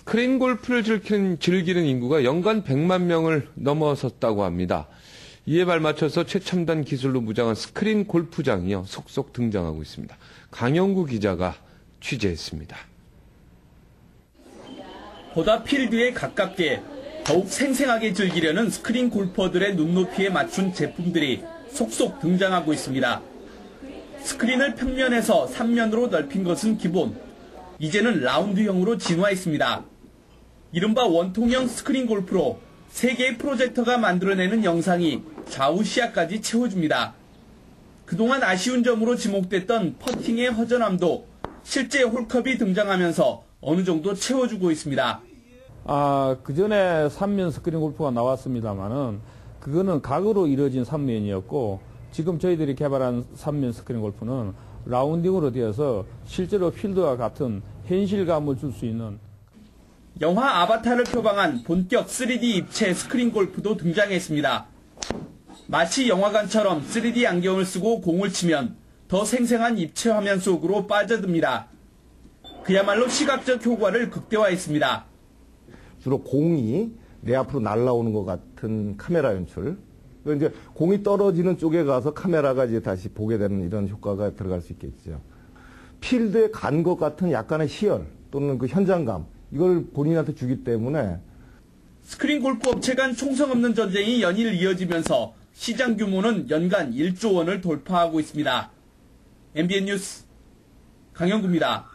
스크린 골프를 즐기는, 인구가 연간 100만 명을 넘어섰다고 합니다. 이에 발맞춰서 최첨단 기술로 무장한 스크린 골프장이요 속속 등장하고 있습니다. 강영구 기자가 취재했습니다. 보다 필드에 가깝게 더욱 생생하게 즐기려는 스크린 골퍼들의 눈높이에 맞춘 제품들이 속속 등장하고 있습니다. 스크린을 평면에서 3면으로 넓힌 것은 기본. 이제는 라운드형으로 진화했습니다. 이른바 원통형 스크린 골프로 3개의 프로젝터가 만들어내는 영상이 좌우 시야까지 채워줍니다. 그동안 아쉬운 점으로 지목됐던 퍼팅의 허전함도 실제 홀컵이 등장하면서 어느 정도 채워주고 있습니다. 아, 그 전에 3면 스크린 골프가 나왔습니다만은 그거는 각으로 이루어진 3면이었고 지금 저희들이 개발한 3면 스크린 골프는 라운딩으로 되어서 실제로 필드와 같은 현실감을 줄 수 있는 영화 아바타를 표방한 본격 3D 입체 스크린 골프도 등장했습니다. 마치 영화관처럼 3D 안경을 쓰고 공을 치면 더 생생한 입체 화면 속으로 빠져듭니다. 그야말로 시각적 효과를 극대화했습니다. 주로 공이 내 앞으로 날아오는 것 같은 카메라 연출. 그러니까 이제 공이 떨어지는 쪽에 가서 카메라가 이제 다시 보게 되는 이런 효과가 들어갈 수 있겠죠. 필드에 간 것 같은 약간의 희열 또는 그 현장감 이걸 본인한테 주기 때문에 스크린 골프 업체 간 총성 없는 전쟁이 연일 이어지면서 시장 규모는 연간 1조 원을 돌파하고 있습니다. MBN 뉴스 강영구입니다.